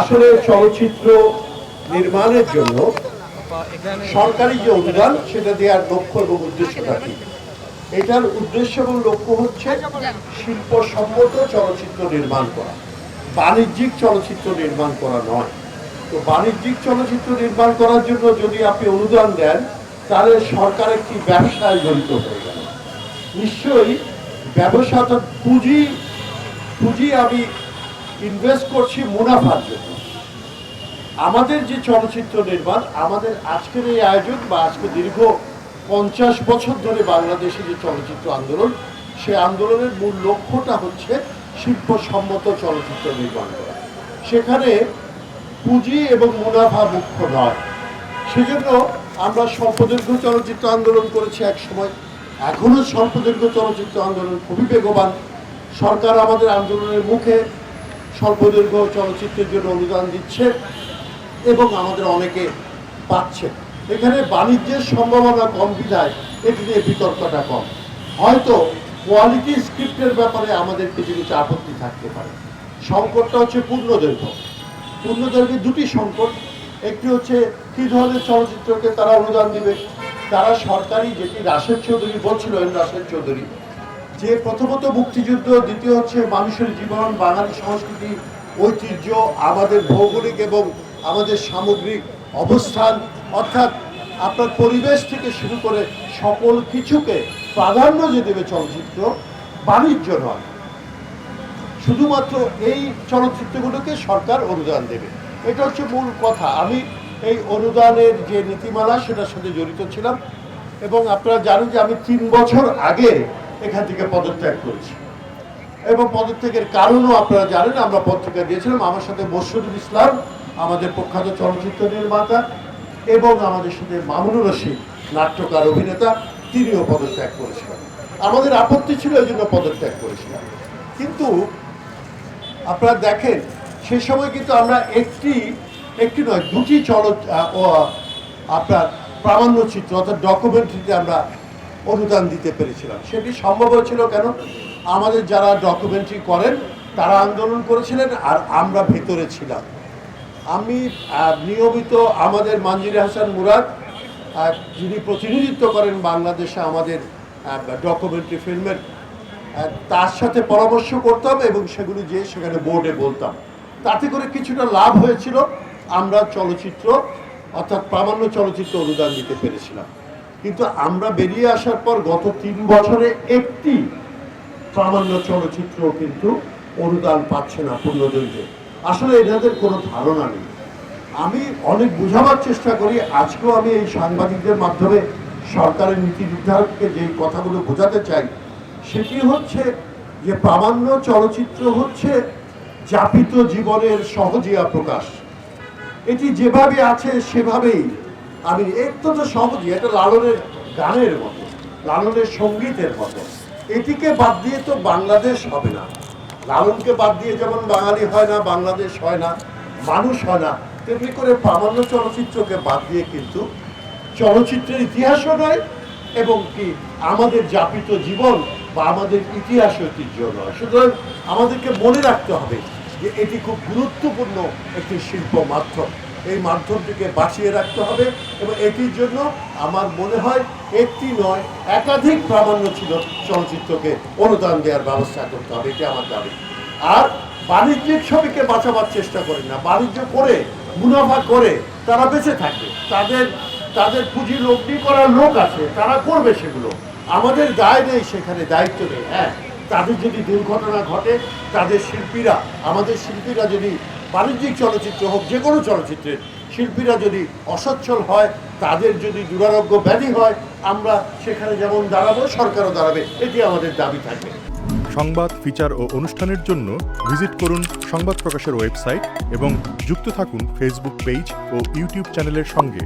আসলে চলচ্চিত্র নির্মাণের জন্য সরকারি যে অনুদান, সেটা দেওয়ার লক্ষ্য এবং উদ্দেশ্যটা কি এটার উদ্দেশ্য এবং লক্ষ্য হচ্ছে শিল্প সম্মত চলচ্চিত্র নির্মাণ করা। বাণিজ্যিক চলচ্চিত্র নির্মাণ করা নয়। তো বাণিজ্যিক চলচ্চিত্র নির্মাণ করার জন্য যদি আপনি অনুদান দেন, তাহলে সরকার একটি ব্যবসায় জড়িত হয়ে গেল। নিশ্চয়ই ব্যবসা অর্থাৎ পুঁজি পুঁজি আমি ইনভেস্ট করছি মুনাফার জন্য। আমাদের যে চলচ্চিত্র নির্মাণ, আমাদের আজকের এই আয়োজন বা আজকে দীর্ঘ পঞ্চাশ বছর ধরে বাংলাদেশে যে চলচ্চিত্র আন্দোলন, সে আন্দোলনের মূল লক্ষ্যটা হচ্ছে শিল্পসম্মত চলচ্চিত্র নির্মাণ করা। সেখানে পুঁজি এবং মুনাফা মুখ্য নয়। সেজন্য আমরা স্বল্পদৈর্ঘ্য চলচ্চিত্র আন্দোলন করেছি এক সময়। এখনও স্বল্পদৈর্ঘ্য চলচ্চিত্র আন্দোলন খুবই বেগবান। সরকার আমাদের আন্দোলনের মুখে স্বল্পদৈর্ঘ্য চলচ্চিত্রের জন্য অনুদান দিচ্ছে এবং আমাদের অনেকে পাচ্ছে। এখানে বাণিজ্যের সম্ভাবনা কম, বিধায় এটি নিয়ে বিতর্কটা কম। হয়তো কোয়ালিটি স্ক্রিপ্টের ব্যাপারে আমাদের কিছু কিছু আপত্তি থাকতে পারে। সংকটটা হচ্ছে পূর্ণদৈর্ঘ্য। পূর্ণদৈর্ঘ্যে দুটি সংকট, একটি হচ্ছে কী ধরনের চলচ্চিত্রকে তারা অনুদান দিবে? তারা সরকারি যেটি রাশেদ চৌধুরী বলছিলেন রাশেদ চৌধুরী যে প্রথমত মুক্তিযুদ্ধ, দ্বিতীয় হচ্ছে মানুষের জীবন, বাঙালি সংস্কৃতি, ঐতিহ্য, আমাদের ভৌগোলিক এবং আমাদের সামগ্রিক অবস্থান। অর্থাৎ আপনার পরিবেশ থেকে শুরু করে সকল কিছুকে প্রাধান্য যে দেবে চলচ্চিত্র, বাণিজ্য নয়। শুধুমাত্র এই চলচ্চিত্রগুলোকে সরকার অনুদান দেবে। এটা হচ্ছে মূল কথা। আমি এই অনুদানের যে নীতিমালা, সেটার সাথে জড়িত ছিলাম এবং আপনারা জানেন যে আমি তিন বছর আগে এখান থেকে পদত্যাগ করেছি। এবং পদত্যাগের কারণও আপনারা জানেন, আমরা পত্রিকা দিয়েছিলাম, আমার সাথে মসরুল ইসলাম, আমাদের প্রখ্যাত চলচ্চিত্র নির্মাতা, এবং আমাদের সাথে মামুনুর রশিদ, নাট্যকার অভিনেতা, তিনিও পদত্যাগ করেছিলেন। আমাদের আপত্তি ছিল, এই জন্য পদত্যাগ করেছিলাম। কিন্তু আপনারা দেখেন, সে সময় কিন্তু আমরা একটি একটি নয়, দুটি চল আপনার প্রামাণ্য চিত্র অর্থাৎ ডকুমেন্টারিতে আমরা অনুদান দিতে পেরেছিলাম। সেটি সম্ভব হয়েছিল কেন? আমাদের যারা ডকুমেন্টারি করেন, তারা আন্দোলন করেছিলেন আর আমরা ভেতরে ছিলাম। আমি নিয়মিত আমাদের মানজির হাসান মুরাদ যিনি প্রতিনিধিত্ব করেন বাংলাদেশে আমাদের ডকুমেন্টারি ফিল্মের তার সাথে পরামর্শ করতাম এবং সেগুলি যে সেখানে বোর্ডে বলতাম। তাতে করে কিছুটা লাভ হয়েছিল। আমরা চলচ্চিত্র, অর্থাৎ প্রামাণ্য চলচ্চিত্র অনুদান দিতে পেরেছিলাম। কিন্তু আমরা বেরিয়ে আসার পর গত তিন বছরে একটি প্রামাণ্য চলচ্চিত্র কিন্তু অনুদান পাচ্ছে না পূর্ণদৈর্ঘ্যে। আসলে এনাদের কোনো ধারণা নেই। আমি অনেক বোঝাবার চেষ্টা করি, আজকেও আমি এই সাংবাদিকদের মাধ্যমে সরকারের নীতি নির্ধারককে যে কথাগুলো বোঝাতে চাই, সেটি হচ্ছে যে প্রামাণ্য চলচ্চিত্র হচ্ছে যাপিত জীবনের সহজিয়া প্রকাশ। এটি যেভাবে আছে সেভাবেই আমি একটু তো সহজই এটা লালনের গানের মতো, লালনের সঙ্গীতের মতো। এটিকে বাদ দিয়ে তো বাংলাদেশ হবে না। লালনকে বাদ দিয়ে যেমন বাঙালি হয় না, বাংলাদেশ হয় না, মানুষ হয় না, তেমনি করে প্রামাণ্য চলচ্চিত্রকে বাদ দিয়ে কিন্তু চলচ্চিত্রের ইতিহাসও নয়, এবং কি আমাদের যাপিত জীবন বা আমাদের ইতিহাস ঐতিহ্য নয়। সুতরাং আমাদেরকে মনে রাখতে হবে যে এটি খুব গুরুত্বপূর্ণ একটি শিল্প মাধ্যম। এই মাধ্যমটিকে বাঁচিয়ে রাখতে হবে এবং এটির জন্য আমার মনে হয় একটি নয়, একাধিক প্রামাণ্য ছিল চলচ্চিত্রকে অনুদান দেওয়ার ব্যবস্থা করতে হবে, এটি আমার দাবি। আর বাণিজ্যিক ছবিকে বাঁচাবার চেষ্টা করেন না, বাণিজ্য করে, মুনাফা করে তারা বেঁচে থাকবে। তাদের তাদের পুঁজি লগ্নি করার লোক আছে, তারা করবে সেগুলো। আমাদের দায় নেই সেখানে, দায়িত্ব নেই হ্যাঁ। তাদের যদি দুর্ঘটনা ঘটে, তাদের শিল্পীরা, আমাদের শিল্পীরা যদি বাণিজ্যিক চলচ্চিত্র হোক, যে কোনো চলচ্চিত্রের শিল্পীরা যদি অসচ্ছল হয়, তাদের যদি দুরারোগ্য ব্যাধি হয়, আমরা সেখানে যেমন দাঁড়াবো, সরকারও দাঁড়াবে, এটি আমাদের দাবি থাকবে। সংবাদ, ফিচার ও অনুষ্ঠানের জন্য ভিজিট করুন সংবাদ প্রকাশের ওয়েবসাইট এবং যুক্ত থাকুন ফেসবুক পেজ ও ইউটিউব চ্যানেলের সঙ্গে।